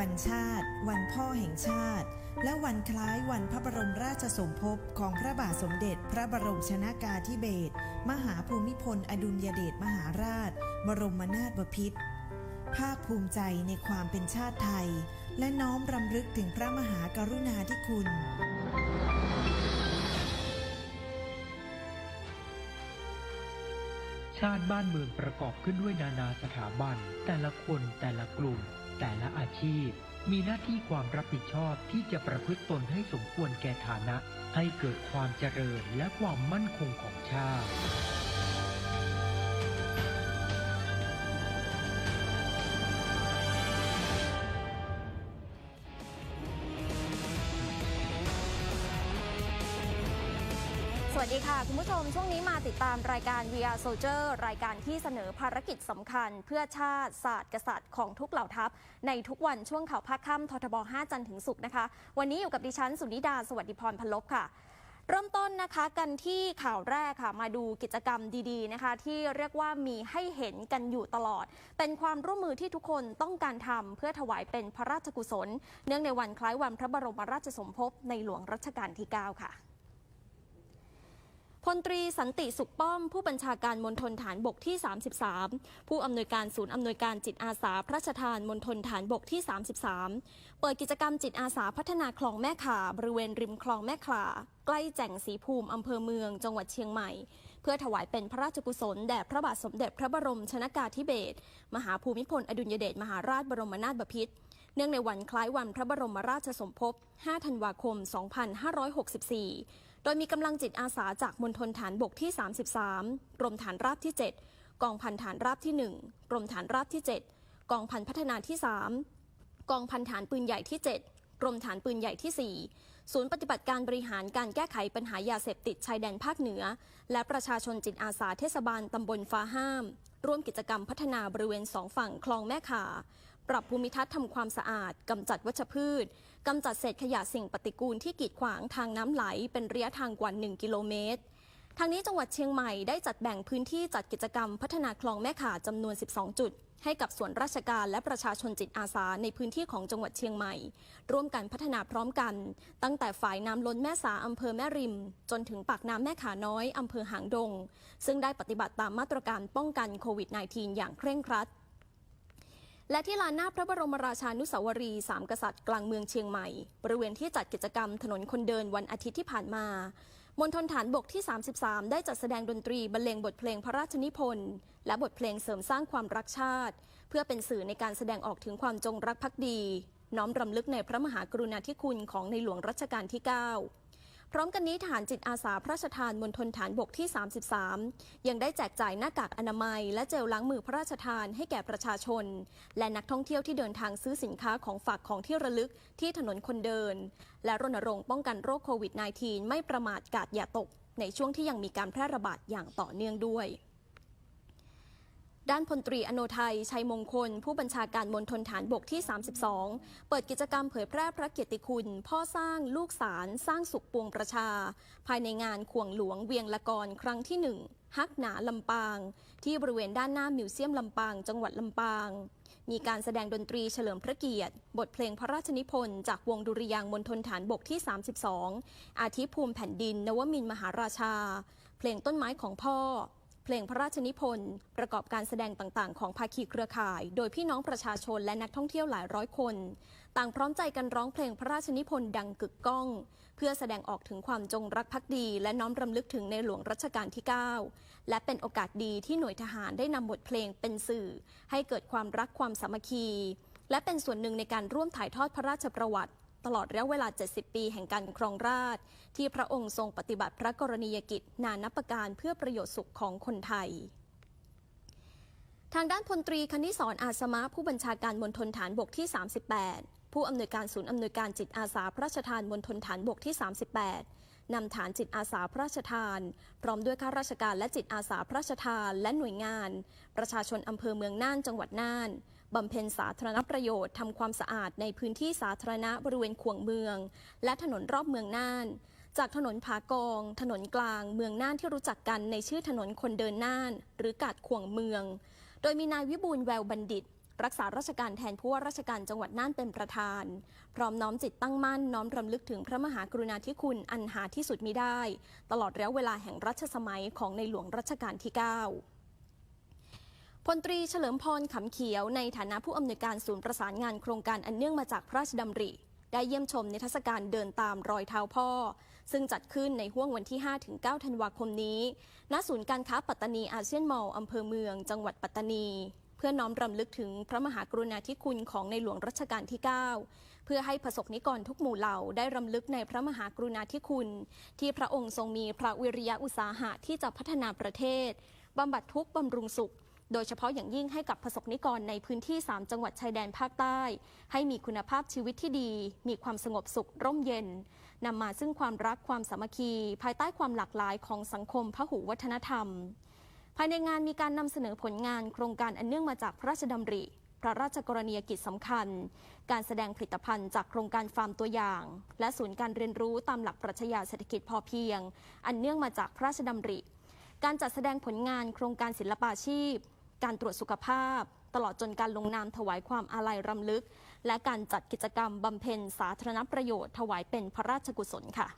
วันชาติ วันพ่อแห่งชาติ และวันคล้ายวันพระบรมราชสมภพของพระบาทสมเด็จพระบรมชนากาธิเบศรมหาภูมิพล อดุลยเดชมหาราช บรมนาถบพิตรภาคภูมิใจในความเป็นชาติไทย และน้อมรำลึกถึงพระมหากรุณาธิคุณชาติบ้านเมืองประกอบขึ้นด้วยนานาสถาบัน แต่ละคนแต่ละกลุ่ม แต่ละอาชีพ มีหน้าที่ความรับผิดชอบที่จะประพฤติตนให้สมควรแก่ฐานะ ให้เกิดความเจริญและความมั่นคงของชาติ วัสดีค่ะ คุณผู้ชมช่วงนี้มาติดตามรายการ VR Soldier รายการที่เสนอภารกิจสำคัญ เพื่อชาติศาสตร์กษัตริย์ของทุกเหล่าทัพ ในทุกวันช่วงข่าวภาคค่ำททบ 5 จันทร์ถึงศุกร์นะคะ วันนี้อยู่กับดิฉัน สุนิดา สวัสดิพรพลบค่ะเริ่มต้นนะคะกันที่ข่าวแรกค่ะมาดูกิจกรรมดีๆนะคะ ที่เรียกว่ามีให้เห็นกันอยู่ตลอด เป็นความร่วมมือที่ทุกคนต้องการทำเพื่อถวายเป็นพระราชกุศล เนื่องในวันคล้ายวันพระบรมราชสมภพในหลวงรัชกาลที่ 9 ค่ะ พลตรีสันติสุขป้อม ผู้บัญชาการมณฑลฐานบกที่ 33 ผู้อำนวยการศูนย์อำนวยการจิตอาสาพระราชทานมณฑลฐานบกที่ 33 เปิดกิจกรรมจิตอาสาพัฒนาคลองแม่ข่าบริเวณริมคลองแม่ข่าใกล้แจ่งสีภูมิอำเภอเมืองจังหวัดเชียงใหม่ เพื่อถวายเป็นพระราชกุศลแด่พระบาทสมเด็จพระบรมชนากาธิเบศรมหาภูมิพลอดุลยเดชมหาราชบรมนาถบพิตรเนื่องในวันคล้ายวันพระบรมราชสมภพ 5 ธันวาคม 2564 โดยมีกำลังจิตอาสาจากมณฑลฐานบกที่ 33 กรมฐานราบที่ 7 กองพันฐานราบที่ 1 กรมฐานราบที่ 7 กองพันพัฒนาที่ 3 กองพันฐานปืนใหญ่ที่ 7 กรมฐานปืนใหญ่ที่ 4 ศูนย์ปฏิบัติการบริหารการแก้ไขปัญหายาเสพติดชายแดนภาคเหนือ และประชาชนจิตอาสาเทศบาลตำบลฟ้าห้าม ร่วมกิจกรรมพัฒนาบริเวณสองฝั่งคลองแม่ขา ปรับภูมิทัศน์ทำความสะอาดกำจัดวัชพืช กำจัดเศษขยะสิ่งปฏิกูลที่กีดขวางทางน้ำไหลเป็นระยะทางกว่า 1 กิโลเมตร ทางนี้จังหวัดเชียงใหม่ได้จัดแบ่งพื้นที่จัดกิจกรรมพัฒนาคลองแม่ข่าจำนวน 12 จุด ให้กับส่วนราชการและประชาชนจิตอาสาในพื้นที่ของจังหวัดเชียงใหม่ ร่วมกันพัฒนาพร้อมกัน ตั้งแต่ฝ่ายน้ำล้นแม่สาอำเภอแม่ริม จนถึงปากน้ำแม่ขาน้อยอำเภอหางดง ซึ่งได้ปฏิบัติตามมาตรการป้องกันโควิด -19 อย่างเคร่งครัด และที่ลานหน้าพระบรมราชานุสาวรีย์สามกษัตริย์กลางเมืองเชียงใหม่ บริเวณที่จัดกิจกรรมถนนคนเดินวันอาทิตย์ที่ผ่านมามณฑลฐานบกที่ 33 ได้จัดแสดงดนตรีบรรเลงบทเพลงพระราชนิพนธ์และบทเพลงเสริมสร้างความรักชาติ เพื่อเป็นสื่อในการแสดงออกถึงความจงรักภักดี น้อมรำลึกในพระมหากรุณาธิคุณของในหลวงรัชกาลที่ 9 พร้อมกันนี้ฐานจิตอาสาพระราชทานมณฑลฐานบกที่ 33 ยังได้แจกจ่ายหน้ากากอนามัย และเจลล้างมือพระราชทานให้แก่ประชาชน และนักท่องเที่ยวที่เดินทางซื้อสินค้าของฝากของที่ระลึกที่ถนนคนเดิน และรณรงค์ป้องกันโรคโควิด -19 ไม่ประมาทกาดอย่าตก ในช่วงที่ยังมีการแพร่ระบาดอย่างต่อเนื่องด้วย ด้านพลตรีอโนไทย ชัยมงคล ผู้บัญชาการมณฑลฐานบกที่ 32 เปิดกิจกรรมเผยแพร่พระเกียรติคุณ พ่อสร้างลูกสารสร้างสุขปวงประชา ภายในงานขวงหลวงเวียงละกรครั้งที่ 1 ฮักหนาลำปาง ที่บริเวณด้านหน้ามิวเซียมลำปาง จังหวัดลำปาง มีการแสดงดนตรีเฉลิมพระเกียรติ บทเพลงพระราชนิพนธ์จากวงดุริยางมณฑลฐานบกที่ 32 อาทิภูมิแผ่นดิน นวมินมหาราชา เพลงต้นไม้ของพ่อ ลงพระราชนิพนธ์ ประกอบการแสดงต่างๆ ของภาคีเครือข่าย โดยพี่น้องประชาชนและนักท่องเที่ยวหลายร้อยคน ต่างพร้อมใจกันร้องเพลงพระราชนิพนธ์ดังกึกก้อง เพื่อแสดงออกถึงความจงรักภักดี และน้อมรำลึกถึงในหลวงรัชกาลที่ 9 และเป็นโอกาสดีที่หน่วยทหารได้นำบทเพลงเป็นสื่อ ให้เกิดความรักความสามัคคี และเป็นส่วนหนึ่งในการร่วมถ่ายทอดพระราชประวัติ ตลอดระยะเวลา 70 ปีแห่งการครองราช ที่พระองค์ทรงปฏิบัติพระกรณียกิจนานับประการเพื่อประโยชน์สุขของคนไทยทางด้านพลตรีคณิศรอาสมะผู้บัญชาการมณฑลฐานบกที่ 38 ผู้อำนวยการศูนย์อำนวยการจิตอาสาพระราชทานมณฑลฐานบกที่ 38 นำฐานจิตอาสาพระราชทาน พร้อมด้วยข้าราชการและจิตอาสาพระราชทานและหน่วยงาน ประชาชนอำเภอเมืองน่านจังหวัดน่าน บำเพ็ญสาธารณประโยชน์ทำความสะอาดในพื้นที่สาธารณะบริเวณขวงเมือง และถนนรอบเมืองน่าน จากถนนผากอง ถนนกลาง เมืองน่านที่รู้จักกันในชื่อถนนคนเดินน่าน หรือกาดขวงเมือง โดยมีนายวิบูลแววบัณฑิต รักษาราชการแทนผู้ว่าราชการจังหวัดน่านเป็นประธาน พร้อมน้อมจิตตั้งมั่นน้อมรำลึกถึงพระมหากรุณาธิคุณอันหาที่สุดมิได้ ตลอดระยะเวลาแห่งรัชสมัยของในหลวงรัชกาลที่ 9 พลตรีเฉลิมพรขำเขียวในฐานะผู้อำนวยการศูนย์ประสานงานโครงการอันเนื่องมาจากพระราชดำริ ได้เยี่ยมชมนิทรรศการเดินตามรอยเท้าพ่อ ซึ่งจัดขึ้นในห้วงวันที่ 5-9 ธันวาคมนี้ ณ ศูนย์การค้าปัตตานีอาเซียนมอลล์อำเภอเมือง จังหวัดปัตตานี เพื่อน้อมรำลึกถึงพระมหากรุณาธิคุณของในหลวงรัชกาลที่ 9 เพื่อให้ประสบนิกรทุกหมู่เหล่าได้รำลึกในพระมหากรุณาธิคุณ ที่พระองค์ทรงมีพระวิริยะอุตสาหะที่จะพัฒนาประเทศบำบัดทุกข์บำรุงสุข โดยเฉพาะอย่างยิ่งให้กับประสบนิกรในพื้นที่ 3 จังหวัดชายแดนภาคใต้ ให้มีคุณภาพชีวิตที่ดี มีความสงบสุขร่มเย็นนำมาซึ่งความรักความสามัคคี ภายใต้ความหลากหลายของสังคมพหุวัฒนธรรม ภายในงานมีการนำเสนอผลงานโครงการอันเนื่องมาจากพระราชดำริพระราชกรณียกิจสำคัญ การแสดงผลิตภัณฑ์จากโครงการฟาร์มตัวอย่าง และศูนย์การเรียนรู้ตามหลักปรัชญาเศรษฐกิจพอเพียง อันเนื่องมาจากพระราชดำริ การจัดแสดงผลงานโครงการศิลปาชีพ การตรวจสุขภาพ ตลอดจนการลงนามถวายความอาลัยรำลึก และการจัดกิจกรรมบำเพ็ญสาธารณประโยชน์ถวายเป็นพระราชกุศลค่ะ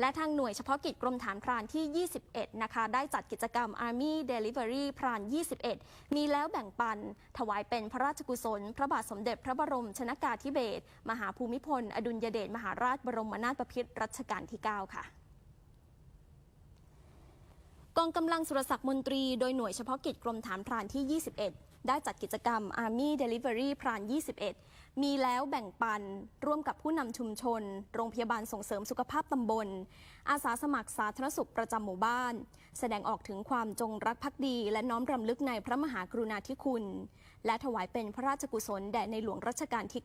และทางหน่วยเฉพาะกิจกรมฐานพรานที่ 21 นะคะ ได้จัดกิจกรรม Army Delivery พราน 21 มีแล้วแบ่งปัน ถวายเป็นพระราชกุศล พระบาทสมเด็จพระบรมชนากาธิเบศร มหาภูมิพล อดุลยเดช มหาราชบรมนาถบพิตรรัชกาลที่ 9 ค่ะ กองกำลังสุรศักดิ์มนตรีโดยหน่วยเฉพาะกิจกรมฐานพรานที่ 21 ได้จัดกิจกรรม Army Delivery พราน 21 มีแล้วแบ่งปัน ร่วมกับผู้นำชุมชน โรงพยาบาลส่งเสริมสุขภาพตำบล อาสาสมัครสาธารณสุขประจำหมู่บ้าน แสดงออกถึงความจงรักภักดี และน้อมรำลึกในพระมหากรุณาธิคุณ และถวายเป็นพระราชกุศลแด่ในหลวงรัชกาลที่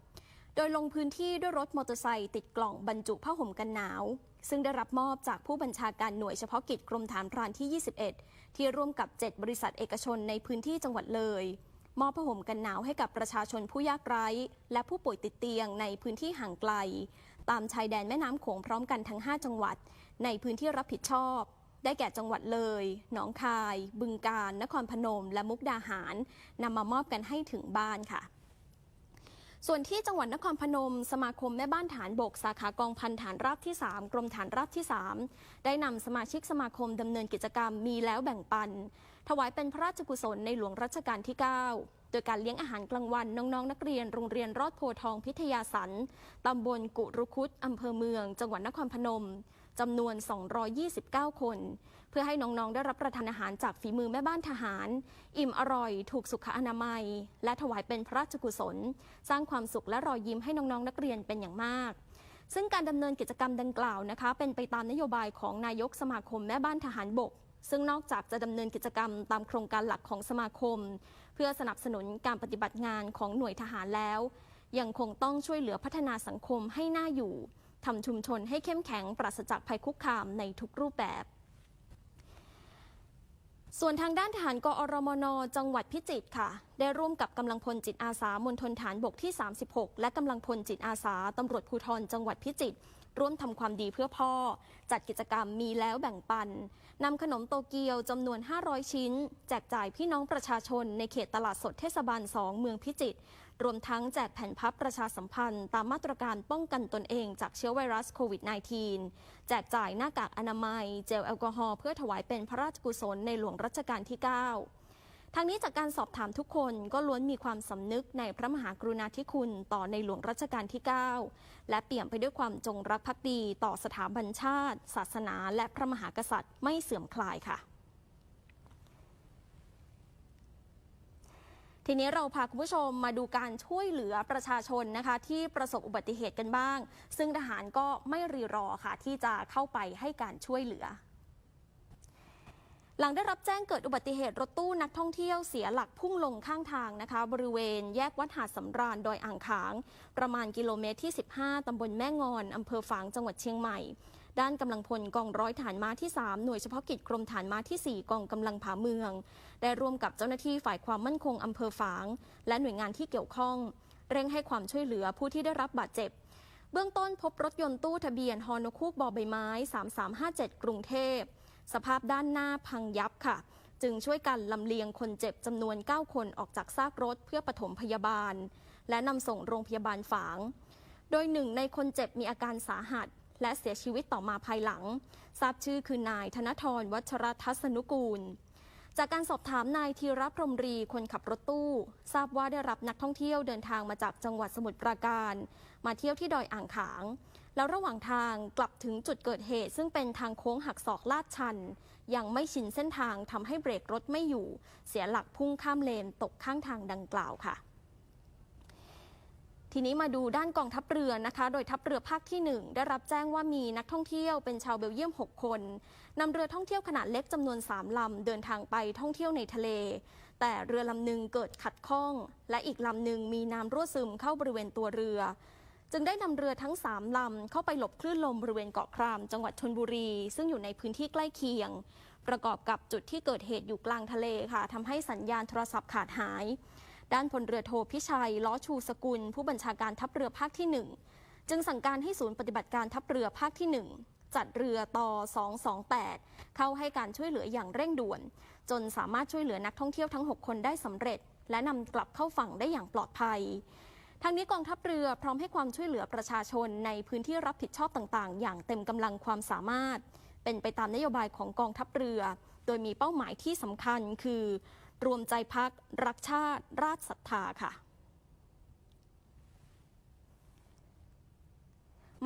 9 โดยลงพื้นที่ด้วยรถมอเตอร์ไซค์ติดกล่องบรรจุผ้าห่มกันหนาว ซึ่งได้รับมอบจากผู้บัญชาการหน่วยเฉพาะกิจกรมฐานพรานที่ 21 ที่ร่วมกับ 7 บริษัทเอกชนในพื้นที่จังหวัดเลย มอบผ้าห่มกันหนาวให้กับประชาชนผู้ยากไร้ และผู้ป่วยติดเตียงในพื้นที่ห่างไกล ตามชายแดนแม่น้ำโขงพร้อมกันทั้ง 5 จังหวัด ในพื้นที่รับผิดชอบ ได้แก่จังหวัดเลย หนองคาย บึงกาฬนครพนม และมุกดาหารนำมามอบกันให้ถึงบ้านค่ะ ส่วนที่จังหวัดนครพนม สมาคมแม่บ้านฐานบก สาขากองพันฐานราบที่ 3 กรมฐานราบที่ 3 ได้นำสมาชิกสมาคมดำเนินกิจกรรมมีแล้วแบ่งปัน ถวายเป็นพระราชกุศลในหลวงรัชกาลที่ 9 โดยการเลี้ยงอาหารกลางวันน้องๆนักเรียนโรงเรียนรอดโพทองพิทยาสันตำบลกุรุคุตอำเภอเมือง จังหวัดนครพนม จำนวน 229 คน เพื่อให้น้องๆ ได้รับประทานอาหารจากฝีมือแม่บ้านทหาร อิ่มอร่อย ถูกสุขอนามัย และถวายเป็นพระราชกุศล สร้างความสุขและรอยยิ้มให้น้องๆ นักเรียนเป็นอย่างมาก ซึ่งการดำเนินกิจกรรมดังกล่าวนะคะ เป็นไปตามนโยบายของนายกสมาคมแม่บ้านทหารบกซึ่งนอกจากจะดำเนินกิจกรรมตามโครงการหลักของสมาคม เพื่อสนับสนุนการปฏิบัติงานของหน่วยทหารแล้ว ยังคงต้องช่วยเหลือพัฒนาสังคมให้น่าอยู่ ทำชุมชนให้เข้มแข็งปราศจากภัยคุกคามในทุกรูปแบบส่วนทางด้านทหารกอรมน จังหวัดพิจิตรค่ะ ได้ร่วมกับกำลังพลจิตอาสามณฑลฐานบกที่ 36 และกำลังพลจิตอาสาตำรวจภูธรจังหวัดพิจิตรร่วมทำความดีเพื่อพ่อ จัดกิจกรรมมีแล้วแบ่งปันนำขนมโตเกียวจำนวน 500 ชิ้น แจกจ่ายพี่น้องประชาชนในเขตตลาดสดเทศบาล 2 เมืองพิจิตร รวมทั้งแจกแผ่นพับประชาสัมพันธ์ ตามมาตรการป้องกันตนเองจากเชื้อไวรัสโควิด -19 แจกจ่ายหน้ากากอนามัย เจลแอลกอฮอล์เพื่อถวายเป็นพระราชกุศลในหลวงรัชกาลที่ 9ทั้งนี้จากการสอบถามทุกคนก็ล้วนมีความสำนึกในพระมหากรุณาธิคุณต่อในหลวงรัชกาลที่ 9 และเปี่ยมไปด้วยความจงรักภักดีต่อสถาบันชาติ ศาสนา และพระมหากษัตริย์ไม่เสื่อมคลายค่ะ ทีนี้เราพาคุณผู้ชมมาดูการช่วยเหลือประชาชนนะคะ ที่ประสบอุบัติเหตุกันบ้าง ซึ่งทหารก็ไม่รีรอค่ะ ที่จะเข้าไปให้การช่วยเหลือ หลังได้รับแจ้งเกิดอุบัติเหตุรถตู้นักท่องเที่ยวเสียหลักพุ่งลงข้างทางนะคะ บริเวณแยกวัดหาดสำราญดอยอ่างขาง ประมาณกิโลเมตรที่ 15 ตำบลแม่งอนอำเภอฝางจังหวัดเชียงใหม่ ด้านกำลังพลกองร้อยฐานม้าที่ 3 หน่วยเฉพาะกิจกรมฐานม้าที่ 4 กองกำลังผาเมือง ได้ร่วมกับเจ้าหน้าที่ฝ่ายความมั่นคงอำเภอฝาง และหน่วยงานที่เกี่ยวข้อง เร่งให้ความช่วยเหลือผู้ที่ได้รับบาดเจ็บ เบื้องต้นพบรถยนต์ตู้ทะเบียนฮอนคูกบอใบไม้ 3357 กรุงเทพ สภาพด้านหน้าพังยับค่ะ จึงช่วยกันลำเลียงคนเจ็บจำนวน 9 คนออกจากซากรถเพื่อปฐมพยาบาล และนำส่งโรงพยาบาลฝาง โดยหนึ่งในคนเจ็บมีอาการสาหัส และเสียชีวิตต่อมาภายหลัง ทราบชื่อคือนายธนทรวัชรทัศนุกูล จากการสอบถามนายธีรพรมรีคนขับรถตู้ ทราบว่าได้รับนักท่องเที่ยวเดินทางมาจากจังหวัดสมุทรปราการ มาเที่ยวที่ดอยอ่างขาง แล้วระหว่างทางกลับถึงจุดเกิดเหตุ ซึ่งเป็นทางโค้งหักศอกลาดชัน ยังไม่ชินเส้นทางทำให้เบรกรถไม่อยู่ เสียหลักพุ่งข้ามเลนตกข้างทางดังกล่าวค่ะ ทีนี้มาดูด้านกองทัพเรือนะคะ โดยทัพเรือภาคที่ 1 ได้รับแจ้งว่ามีนักท่องเที่ยวเป็นชาวเบลเยียม 6 คนนำเรือท่องเที่ยวขนาดเล็กจำนวน 3 ลำ เดินทางไปท่องเที่ยวในทะเล แต่เรือลำหนึ่งเกิดขัดข้อง และอีกลำหนึ่งมีน้ำรั่วซึมเข้าบริเวณตัวเรือ จึงได้นำเรือทั้ง 3 ลำ เข้าไปหลบคลื่นลมบริเวณเกาะคราม จังหวัดชนบุรี ซึ่งอยู่ในพื้นที่ใกล้เคียง ประกอบกับจุดที่เกิดเหตุอยู่กลางทะเลค่ะทำให้สัญญาณโทรศัพท์ขาดหาย ด้านพลเรือโทพิชัย ล้อชูสกุล ผู้บัญชาการทัพเรือภาคที่ 1 จึงสั่งการให้ศูนย์ปฏิบัติการทัพเรือภาคที่ 1จัดเรือต่อ 228 เข้าให้การช่วยเหลืออย่างเร่งด่วน จนสามารถช่วยเหลือนักท่องเที่ยวทั้ง 6 คนได้สำเร็จ และนำกลับเข้าฝั่งได้อย่างปลอดภัย ทางนี้กองทัพเรือพร้อมให้ความช่วยเหลือประชาชนในพื้นที่รับผิดชอบต่างๆ อย่างเต็มกำลังความสามารถ เป็นไปตามนโยบายของกองทัพเรือ โดยมีเป้าหมายที่สำคัญคือ รวมใจพักรักชาติ ราชศรัทธาค่ะ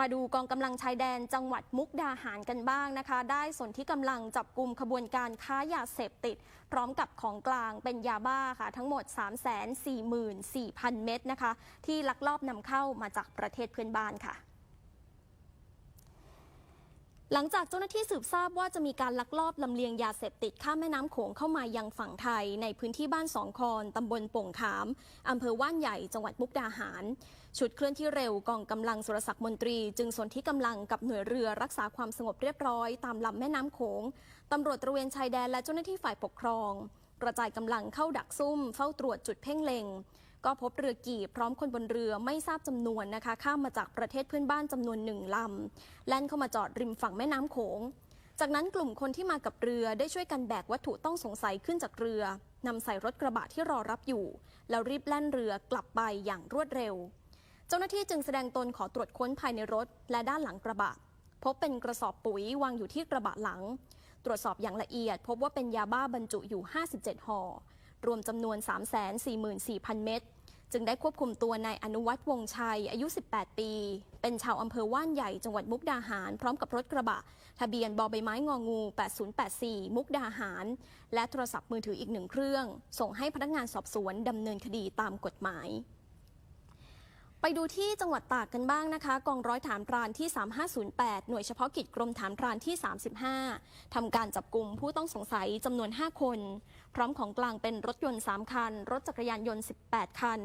มาดูกองกำลังชายแดนจังหวัดมุกดาหารกันบ้างนะคะ ได้ส่วนที่กำลังจับกลุ่มขบวนการค้ายาเสพติด พร้อมกับของกลางเป็นยาบ้าค่ะ ทั้งหมด 344,000 เม็ดนะคะ ที่ลักลอบนำเข้ามาจากประเทศเพื่อนบ้านค่ะ หลังจากเจ้าหน้าที่สืบทราบว่าจะมีการลักลอบลำเลียงยาเสพติดข้ามแม่น้ำโขงเข้ามายังฝั่งไทย ในพื้นที่บ้านสองคอนตำบลโป่งขามอำเภอว่านใหญ่จังหวัดมุกดาหาร ชุดเคลื่อนที่เร็วกองกำลังสุรศักดิ์มนตรี จึงสนที่กำลังกับหน่วยเรือรักษาความสงบเรียบร้อยตามลำแม่น้ำโขงตำรวจตระเวนชายแดนและเจ้าหน้าที่ฝ่ายปกครอง กระจายกำลังเข้าดักซุ่ม เฝ้าตรวจจุดเพ่งเล็ง ก็พบเรือกีบพร้อมคนบนเรือไม่ทราบจำนวนนะคะ ข้ามมาจากประเทศเพื่อนบ้านจำนวนหนึ่งลำแล่นเข้ามาจอดริมฝั่งแม่น้ำโขง จากนั้นกลุ่มคนที่มากับเรือได้ช่วยกันแบกวัตถุต้องสงสัยขึ้นจากเรือนำใส่รถกระบะที่รอรับอยู่ แล้วรีบแล่นเรือกลับไปอย่างรวดเร็ว เจ้าหน้าที่จึงแสดงตนขอตรวจค้นภายในรถและด้านหลังกระบะ พบเป็นกระสอบปุ๋ยวางอยู่ที่กระบะหลัง ตรวจสอบอย่างละเอียด พบว่าเป็นยาบ้าบรรจุอยู่ 57ห่อ รวมจำนวน 344,000 เม็ดจึงได้ควบคุมตัวนายอนุวัฒน์วงชัย อายุ 18 ปี เป็นชาวอำเภอว่านใหญ่จังหวัดมุกดาหาร พร้อมกับรถกระบะ ทะเบียนบอใบไม้งองู 8084 มุกดาหาร และโทรศัพท์มือถืออีกหนึ่งเครื่อง ส่งให้พนักงานสอบสวนดำเนินคดีตามกฎหมาย ไปดูที่จังหวัดตากกันบ้างนะคะ กองร้อยฐานพรานที่ 3508 หน่วยเฉพาะกิจกรมฐานพรานที่ 35 ทำการจับกลุ่มผู้ต้องสงสัยจำนวน 5 คน พร้อมของกลางเป็นรถยนต์ 3 คัน รถจักรยานยนต์ 18 คัน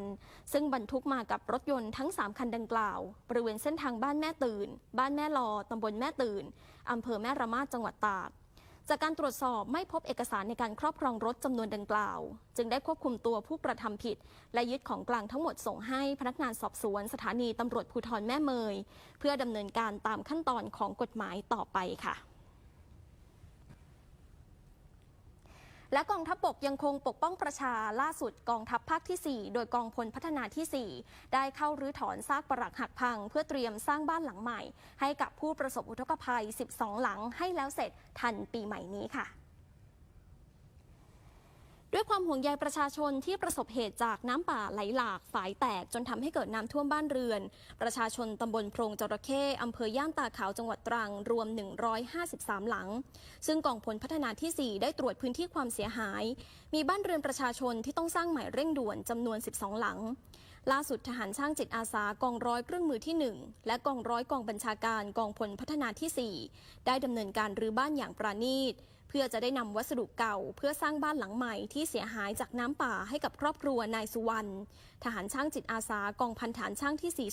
ซึ่งบรรทุกมากับรถยนต์ทั้ง 3 คันดังกล่าว บริเวณเส้นทางบ้านแม่ตื่น บ้านแม่ลอตำบลแม่ตื่นอำเภอแม่ระมาดจังหวัดตากจากการตรวจสอบไม่พบเอกสารในการครอบครองรถจำนวนดังกล่าว จึงได้ควบคุมตัวผู้กระทำผิด และยึดของกลางทั้งหมดส่งให้พนักงานสอบสวนสถานีตำรวจภูธรแม่เมย เพื่อดำเนินการตามขั้นตอนของกฎหมายต่อไปค่ะ และกองทัพบกยังคงปกป้องประชาล่าสุดกองทัพภาคที่ 4 โดยกองพลพัฒนาที่ 4 ได้เข้ารื้อถอนซากปรักหักพัง เพื่อเตรียมสร้างบ้านหลังใหม่ ให้กับผู้ประสบอุทกภัย 12 หลังให้แล้วเสร็จทันปีใหม่นี้ค่ะ ด้วยความห่วงใยประชาชนที่ประสบเหตุจากน้ำป่าไหลหลากฝายแตกจนทำให้เกิดน้ำท่วมบ้านเรือน ประชาชนตำบลโพรงจระเข้อำเภอย่านตาขาวจังหวัดตรังรวม 153 หลัง ซึ่งกองพลพัฒนาที่ 4 ได้ตรวจพื้นที่ความเสียหาย มีบ้านเรือนประชาชนที่ต้องสร้างใหม่เร่งด่วนจำนวน 12 หลัง ล่าสุดทหารช่างจิตอาสากองร้อยเครื่องมือที่ 1 และกองร้อยกองบัญชาการกองพลพัฒนาที่ 4 ได้ดำเนินการรื้อบ้านอย่างปราณีต เพื่อจะได้นำวัสดุเก่า เพื่อสร้างบ้านหลังใหม่ที่เสียหายจากน้ำป่าให้กับครอบครัวนายสุวรรณทหารช่างจิตอาสากองพันฐานช่างที่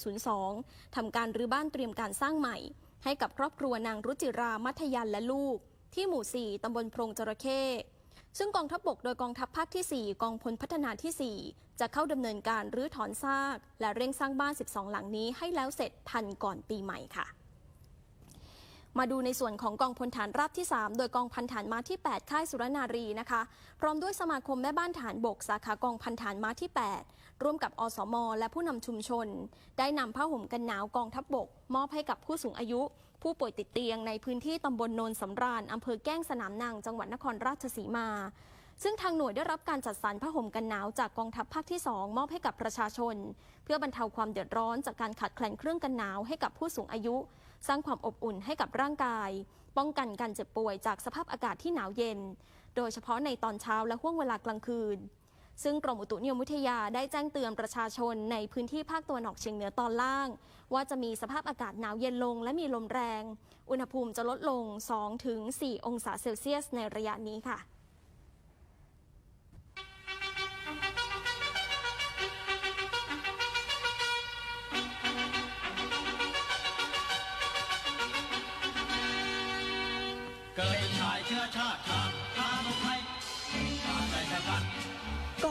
402ทำการรื้อบ้านเตรียมการสร้างใหม่ ให้กับครอบครัวนางรุจิรามัธยันและลูก ที่หมู่ 4ตำบลโพรงจระเข้ซึ่งกองทัพบกโดยกองทัพภาคที่ 4 กองพลพัฒนาที่ 4 จะเข้าดำเนินการรื้อถอนซาก และเร่งสร้างบ้าน 12 หลังนี้ให้แล้วเสร็จทันก่อนปีใหม่ค่ะ มาดูในส่วนของกองพลฐานราบที่ 3 โดยกองพันฐานม้าที่ 8 ค่ายสุรนารีนะคะ พร้อมด้วยสมาคมแม่บ้านฐานบกสาขากองพันฐานม้าที่ 8 ร่วมกับอสม และผู้นำชุมชน ได้นำผ้าห่มกันหนาวกองทัพบบก มอบให้กับผู้สูงอายุ ผู้ป่วยติดเตียงในพื้นที่ตำบลโนนสำราญอำเภอแก้งสนามนางจังหวัดนครราชสีมา ซึ่งทางหน่วยได้รับการจัดสรรผ้าห่มกันหนาวจากกองทัพภาคที่ 2 มอบให้กับประชาชน เพื่อบรรเทาความเดือดร้อนจากการขาดแคลนเครื่องกันหนาวให้กับผู้สูงอายุ สร้างความอบอุ่นให้กับร่างกาย ป้องกันการเจ็บป่วยจากสภาพอากาศที่หนาวเย็น โดยเฉพาะในตอนเช้าและห่วงเวลากลางคืน ซึ่งกรมอุตุนิยมวิทยาได้แจ้งเตือนประชาชนในพื้นที่ภาคตะวันออกเฉียงเหนือตอนล่าง ว่าจะมีสภาพอากาศหนาวเย็นลงและมีลมแรง อุณหภูมิจะลดลง 2-4 องศาเซลเซียสในระยะนี้ค่ะ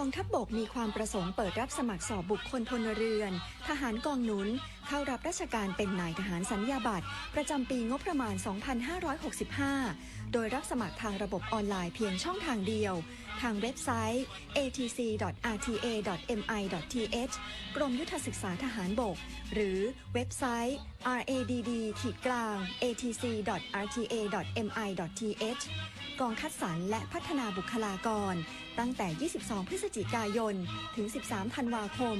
องทัพบบกมีความประสงค์เปิดรับสมัครสอบบุคคลพลเรือน ทหารกองหนุน เข้ารับราชการเป็นนายทหารสัญญาบัตร ประจำปีงบประมาณ 2565 โดยรับสมัครทางระบบออนไลน์เพียงช่องทางเดียว ทางเว็บไซต์ atc.rta.mi.th กรมยุทธศึกษาทหารบก หรือเว็บไซต์ radd-atc.rta.mi.th กองคัดสรรและพัฒนาบุคลากร ตั้งแต่ 22 พฤศจิกายน ถึง 13 ธันวาคม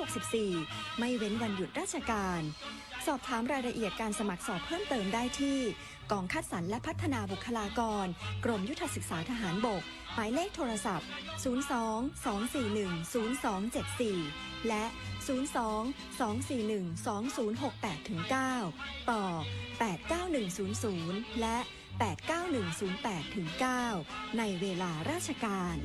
2564 ไม่เว้นวันหยุดราชการ สอบถามรายละเอียดการสมัครสอบเพิ่มเติมได้ที่ กองคัดสรรและพัฒนาบุคลากร กรมยุทธศึกษาทหารบก หมายเลขโทรศัพท์ 02-241-0274 และ 02-241-2068-9 ต่อ 89100 และ 89108-9 ในเวลาราชการ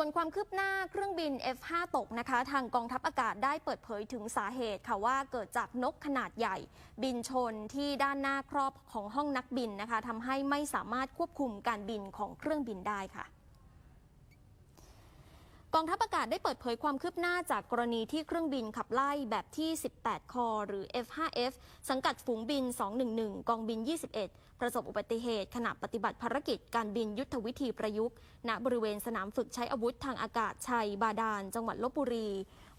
ส่วนความคืบหน้าเครื่องบิน F5 ตกนะคะ ทางกองทัพอากาศได้เปิดเผยถึงสาเหตุค่ะว่าเกิดจากนกขนาดใหญ่ บินชนที่ด้านหน้าครอบของห้องนักบินนะคะทำให้ไม่สามารถควบคุมการบินของเครื่องบินได้ค่ะกองทัพอากาศได้เปิดเผยความคืบหน้าจากกรณีที่เครื่องบินขับไล่แบบที่ 18 คอ หรือ F5F สังกัดฝูงบิน 211 กองบิน 21 ประสบอุบัติเหตุ ขณะปฏิบัติภารกิจการบินยุทธวิธีประยุกต์ ณบริเวณสนามฝึกใช้อาวุธทางอากาศชัย บาดาล จังหวัดลบบุรี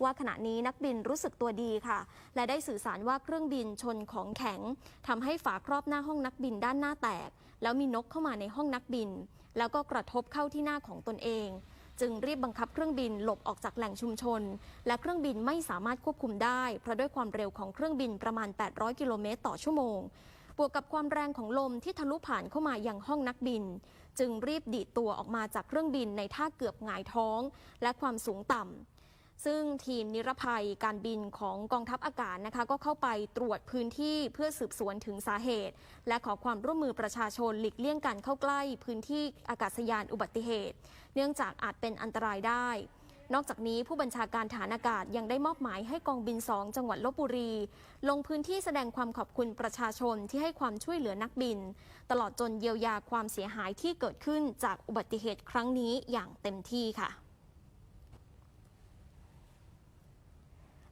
ว่าขณะนี้นักบินรู้สึกตัวดีค่ะ และได้สื่อสารว่าเครื่องบินชนของแข็งทำให้ฝาครอบหน้าห้องนักบินด้านหน้าแตก แล้วมีนกเข้ามาในห้องนักบิน แล้วก็กระทบเข้าที่หน้าของตนเองจึงรีบบังคับเครื่องบินหลบออกจากแหล่งชุมชน และเครื่องบินไม่สามารถควบคุมได้ เพราะด้วยความเร็วของเครื่องบินประมาณ 800 กิโลเมตรต่อชั่วโมง บวกกับความแรงของลมที่ทะลุผ่านเข้ามายังห้องนักบิน จึงรีบดีดตัวออกมาจากเครื่องบินในท่าเกือบหงายท้อง และความสูงต่ำซึ่งทีมนิรภัยการบินของกองทัพอากาศนะคะ ก็เข้าไปตรวจพื้นที่เพื่อสืบสวนถึงสาเหตุ และขอความร่วมมือประชาชนหลีกเลี่ยงการเข้าใกล้พื้นที่อากาศยานอุบัติเหตุ เนื่องจากอาจเป็นอันตรายได้ นอกจากนี้ผู้บัญชาการฐานอากาศยังได้มอบหมายให้กองบิน 2 จังหวัดลบบุรี ลงพื้นที่แสดงความขอบคุณประชาชนที่ให้ความช่วยเหลือนักบิน ตลอดจนเยียวยาความเสียหายที่เกิดขึ้นจากอุบัติเหตุครั้งนี้อย่างเต็มที่ค่ะ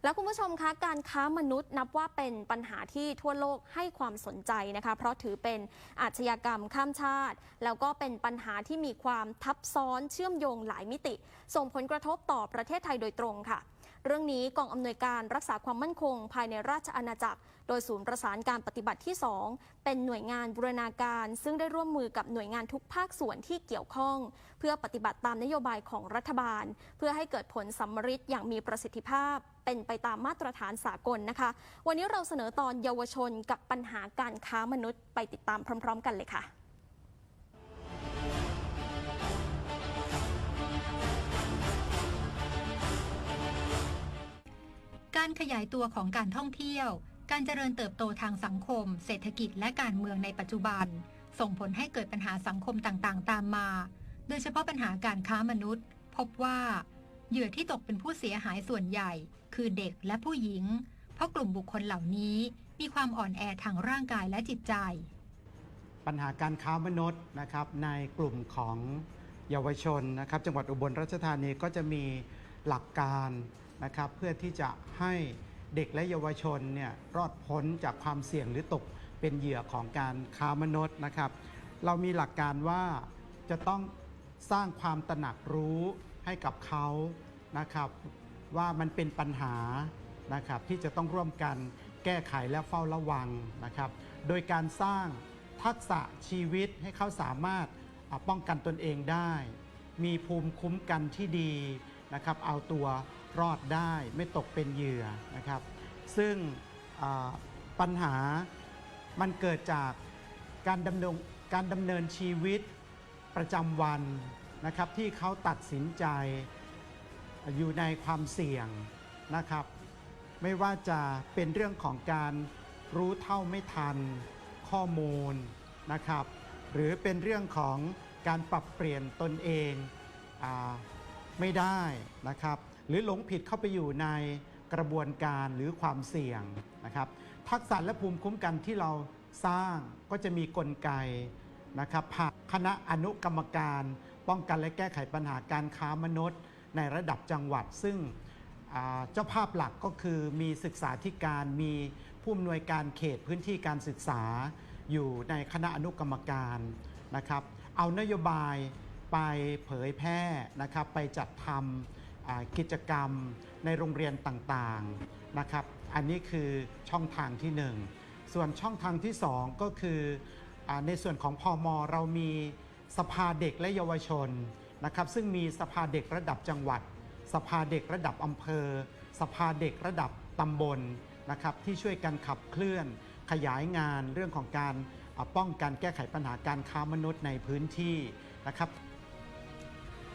แล้วคุณผู้ชมคะการค้ามนุษย์นับว่าเป็นปัญหาที่ทั่วโลกให้ความสนใจนะคะ เพราะถือเป็นอาชญากรรมข้ามชาติ แล้วก็เป็นปัญหาที่มีความทับซ้อนเชื่อมโยงหลายมิติ ส่งผลกระทบต่อประเทศไทยโดยตรงค่ะ เรื่องนี้กองอำนวยการรักษาความมั่นคง ภายในราชอาณาจักร โดยศูนย์ประสานการปฏิบัติที่ 2 เป็นหน่วยงานบูรณาการ ซึ่งได้ร่วมมือกับหน่วยงานทุกภาคส่วนที่เกี่ยวข้อง เพื่อปฏิบัติตามนโยบายของรัฐบาล เพื่อให้เกิดผลสัมฤทธิ์อย่างมีประสิทธิภาพ เป็นไปตามมาตรฐานสากลนะคะ วันนี้เราเสนอตอนเยาวชนกับปัญหาการค้ามนุษย์ไปติดตามพร้อม ๆ กันเลยค่ะการขยายตัวของการท่องเที่ยว การเจริญเติบโตทางสังคม เศรษฐกิจและการเมืองในปัจจุบัน ส่งผลให้เกิดปัญหาสังคมต่างๆ ตามมา โดยเฉพาะปัญหาการค้ามนุษย์ พบว่า เหยื่อที่ตกเป็นผู้เสียหายส่วนใหญ่ คือเด็กและผู้หญิง เพราะกลุ่มบุคคลเหล่านี้มีความอ่อนแอทางร่างกายและจิตใจ ปัญหาการค้ามนุษย์นะครับในกลุ่มของเยาวชนนะครับ จังหวัดอุบลราชธานีก็จะมีหลักการนะครับเพื่อที่จะให้เด็กและเยาวชนเนี่ยรอดพ้นจากความเสี่ยงหรือตกเป็นเหยื่อของการค้ามนุษย์นะครับ เรามีหลักการว่าจะต้องสร้างความตระหนักรู้ ให้กับเขานะครับว่ามันเป็นปัญหานะครับที่จะต้องร่วมกันแก้ไขและเฝ้าระวังนะครับโดยการสร้างทักษะชีวิตให้เขาสามารถป้องกันตนเองได้ มีภูมิคุ้มกันที่ดีนะครับเอาตัวรอดได้ไม่ตกเป็นเหยื่อนะครับซึ่งปัญหามันเกิดจากการดำเนินการดำเนินชีวิตประจำวัน นะครับที่เขาตัดสินใจอยู่ในความเสี่ยงนะครับ ไม่ว่าจะเป็นเรื่องของการรู้เท่าไม่ทันข้อมูลนะครับ หรือเป็นเรื่องของการปรับเปลี่ยนตนเองอไม่ได้นะครับ หรือหลงผิดเข้าไปอยู่ในกระบวนการหรือความเสี่ยงนะครับ ทักษะและภูมิคุ้มกันที่เราสร้างก็จะมีกลไกนะครับผ่านคณะอนุกรรมการ ป้องกันและแก้ไขปัญหาการค้ามนุษย์ในระดับจังหวัด ซึ่งเจ้าภาพหลักก็คือมีศึกษาธิการมีผู้อำนวยการเขตพื้นที่การศึกษาอยู่ในคณะอนุกรรมการนะครับ เอานโยบายไปเผยแพร่นะครับ ไปจัดทำกิจกรรมในโรงเรียนต่างๆนะครับ อันนี้คือช่องทางที่หนึ่งส่วนช่องทางที่สองก็คืออในส่วนของพอมเรามี สภาเด็กและเยาวชนนะครับซึ่งมีสภาเด็กระดับจังหวัด สภาเด็กระดับอำเภอ สภาเด็กระดับตำบลนะครับที่ช่วยกันขับเคลื่อน ขยายงานเรื่องของการป้องกันแก้ไขปัญหาการค้ามนุษย์ในพื้นที่นะครับ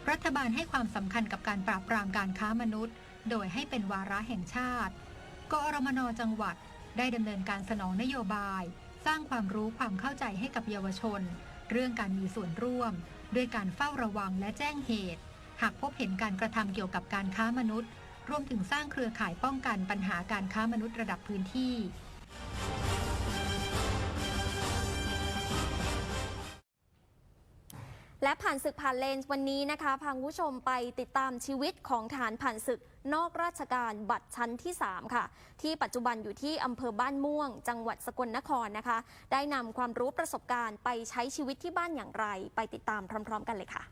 รัฐบาลให้ความสำคัญกับการปราบปรามการค้ามนุษย์ โดยให้เป็นวาระแห่งชาติกอรมนจังหวัดได้ดำเนินการสนองนโยบาย สร้างความรู้ความเข้าใจให้กับเยาวชน เรื่องการมีส่วนร่วม ด้วยการเฝ้าระวังและแจ้งเหตุ หากพบเห็นการกระทำเกี่ยวกับการค้ามนุษย์ รวมถึงสร้างเครือข่ายป้องกันปัญหาการค้ามนุษย์ระดับพื้นที่ และผ่านศึกผ่านเลนส์วันนี้นะคะพาคุณผู้ชมไปติดตามชีวิตของฐานผ่านศึกนอกราชการบัตรชั้นที่ 3 ค่ะ ที่ปัจจุบันอยู่ที่อำเภอบ้านม่วง จังหวัดสกลนครนะคะ ได้นำความรู้ประสบการณ์ไปใช้ชีวิตที่บ้านอย่างไร ไปติดตามพร้อม ๆ กันเลยค่ะ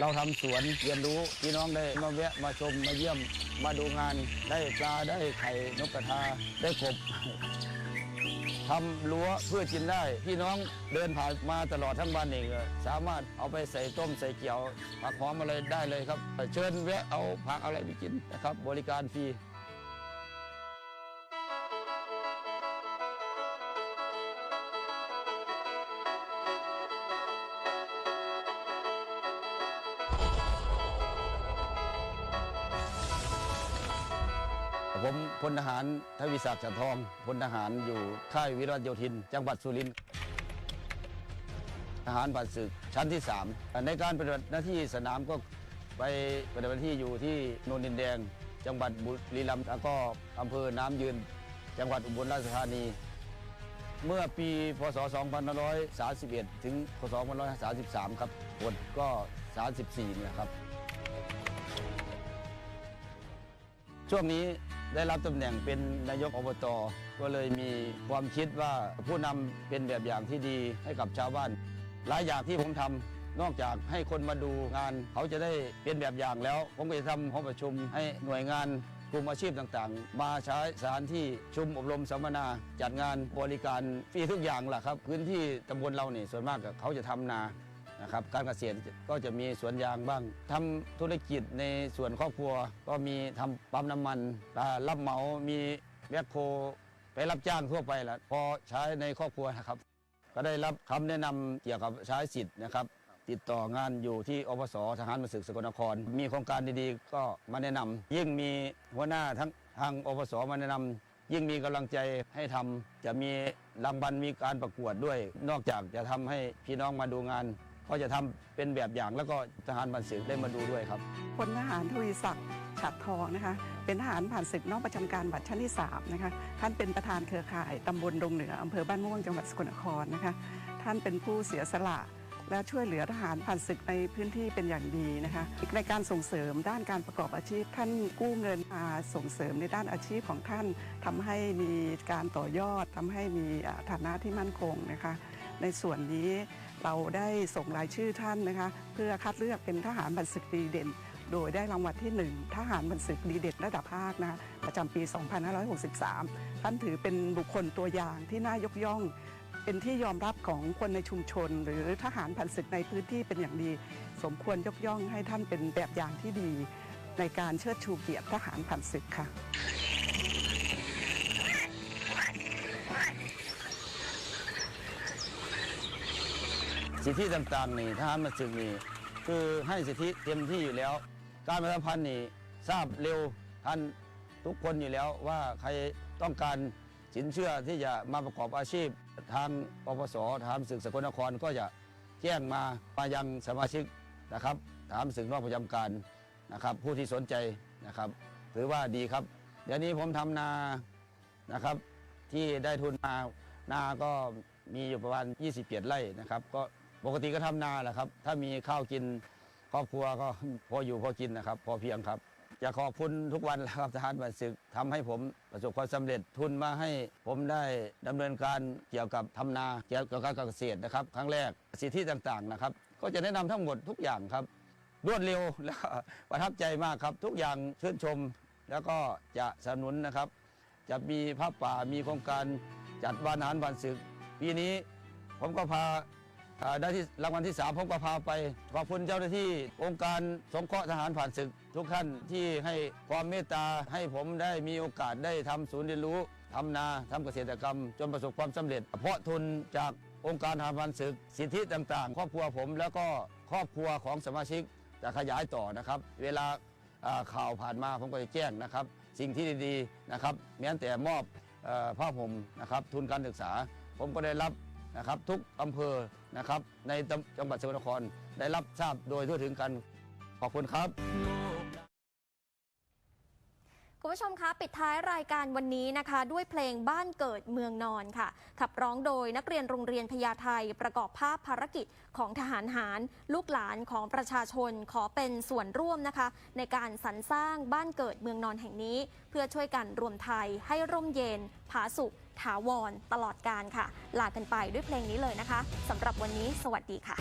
เราทำสวนเรียนรู้พี่น้องได้มาแวะมาชมมาเยี่ยมมาดูงานได้ปลาได้ไข่นกกระทาได้กบทำรั้วเพื่อกินได้ พี่น้องเดินผ่านมาตลอดทั้งวันเองสามารถเอาไปใส่ต้มใส่เกี๊ยวผักหอมอะไรได้เลยครับ เชิญแวะเอาผักอะไรไปกินนะครับ บริการฟรี ลทหารทวีศักดิ์จันทองพลทหารอยู่ค่ายวิรัตโยธิน จังหวัดสุรินทร์ทหารผ่านศึกชั้นที่ 3 ในการปฏิบัติหน้าที่สนามก็ไปปฏิบัติหน้าที่อยู่ที่โนนดินแดง จังหวัดบุรีรัมย์แล้วก็อำเภอน้ำยืน จังหวัดอุบลราชธานี เมื่อปีพศ 2531 ถึงพศ 2533 ครับผลก็ 34นี่ยครับช่วงนี้ ได้รับตำแหน่งเป็นนายกอบต ก็เลยมีความคิดว่าผู้นำเป็นแบบอย่างที่ดีให้กับชาวบ้าน หลายอย่างที่ผมทำนอกจากให้คนมาดูงาน เขาจะได้เป็นแบบอย่างแล้ว ผมก็จะทำห้องประชุมให้หน่วยงานกลุ่มอาชีพต่างๆ มาใช้สถานที่ชุมอบรมสัมมนาจัดงานบริการฟรีทุกอย่างแหละครับ พื้นที่ตำบลเราเนี่ยส่วนมากเขาจะทำนา นะครับการเกษตรก็จะมีสวนยางบ้างทำธุรกิจในส่วนครอบครัว ก็มีทำปั๊มน้ำมันรับเหมา มีแมคโครไปรับจ้างทั่วไปแหละพอใช้ในครอบครัวนะครับ ก็ได้รับคำแนะนำเกี่ยวกับใช้สิทธิ์นะครับ ติดต่องานอยู่ที่อปสทหารมาศึกสกลนคร มีโครงการดีๆ ก็มาแนะนำยิ่งมีหัวหน้าทั้งทางอปสมาแนะนำยิ่งมีกำลังใจให้ทำจะมีรางวัลมีการประกวดด้วย นอกจากจะทำให้พี่น้องมาดูงาน ก็จะทำเป็นแบบอย่างแล้วก็ทหารบันศึกได้มาดูด้วยครับพลทหารทวีศักดิ์ฉัดทองนะคะ เป็นทหารผ่านศึกนอกประจำการบัตรชั้นที่3นะคะท่านเป็นประธานเครือข่ายตำบลดงเหนืออำเภอบ้านม่วงจังหวัดสกลนครนะคะ ท่านเป็นผู้เสียสละและช่วยเหลือทหารผ่านศึกในพื้นที่เป็นอย่างดีนะคะในการส่งเสริมด้านการประกอบอาชีพ ท่านกู้เงินมาส่งเสริมในด้านอาชีพของท่านทำให้มีการต่อยอดทำให้มีฐานะที่มั่นคงนะคะ ในส่วนนี้ เราได้ส่งรายชื่อท่านนะคะ เพื่อคัดเลือกเป็นทหารบันศึกดีเด่น โดยได้รางวัลที่ 1 ทหารบันศึกดีเด่นระดับภาคนะคะประจำปี 2563 ท่านถือเป็นบุคคลตัวอย่างที่น่ายกย่อง เป็นที่ยอมรับของคนในชุมชน หรือทหารผ่านศึกในพื้นที่เป็นอย่างดี สมควรยกย่องให้ท่านเป็นแบบอย่างที่ดี ในการเชิดชูเกียรติทหารผ่านศึกค่ะ สิทธิต่างๆนี่ทหารมาศึกนี่คือให้สิทธิเต็มที่อยู่แล้ว การประชาพันธ์นี่ทราบเร็วทันทุกคนอยู่แล้วว่าใครต้องการสินเชื่อที่จะมาประกอบอาชีพ ทางปปสทารศึกสกลนครก็จะแจ้งมามายังสมาชิกนะครับทหารศึกนอกประจำการนะครับ ผู้ที่สนใจนะครับ ถือว่าดีครับ เดี๋ยวนี้ผมทำนานะครับ ที่ได้ทุนมานาก็มีอยู่ประมาณ27ไร่นะครับ ก็ ปกติก็ทำนาแหละครับ ถ้ามีข้าวกินครอบครัวก็พออยู่พอกินนะครับ พอเพียงครับอยากขอบคุณทุกวันแหละครับทหารบันศึกทำให้ผมประสบความสำเร็จทุนมาให้ผมได้ดำเนินการเกี่ยวกับทำนาเกี่ยวกับการเกษตรนะครับ ครั้งแรกสิทธิต่างๆนะครับ ก็จะแนะนำทั้งหมดทุกอย่างครับ รวดเร็วและประทับใจมากครับ ทุกอย่างชื่นชม แล้วก็จะสนับสนุนนะครับ จะมีพระป่ามีโครงการจัดวานอาหารวันศึก ปีนี้ผมก็พา ได้ที่รางวัลที่ 3 ผมก็พาไป ขอบคุณเจ้าหน้าที่องค์การสงเคราะห์ทหารผ่านศึก ทุกท่านที่ให้ความเมตตาให้ผมได้มีโอกาสได้ทำศูนย์เรียนรู้ทำนาทำเกษตรกรรม จนประสบความสำเร็จ เพราะทุนจากองค์การทหารผ่านศึก สิทธิต่างๆ ครอบครัวผมแล้วก็ครอบครัวของสมาชิกจะขยายต่อนะครับ เวลาข่าวผ่านมาผมก็จะแจ้งนะครับ สิ่งที่ดีๆนะครับแม้แต่มอบผ้าห่มนะครับทุนการศึกษา ผมก็ได้รับนะครับทุกอำเภอ นะครับ ในจังหวัดสกลนครได้รับทราบโดยทั่วถึงกันขอบคุณครับคุณผู้ชมคะปิดท้ายรายการวันนี้นะคะ ด้วยเพลงบ้านเกิดเมืองนอนค่ะ ขับร้องโดยนักเรียนโรงเรียนพญาไทประกอบภาพภารกิจของทหารหาร ลูกหลานของประชาชนขอเป็นส่วนร่วมนะคะ ในการสรรสร้างบ้านเกิดเมืองนอนแห่งนี้ เพื่อช่วยกันรวมไทยให้ร่มเย็น ผาสุข ถาวรตลอดการค่ะ ลากันไปด้วยเพลงนี้เลยนะคะสำหรับวันนี้สวัสดีค่ะ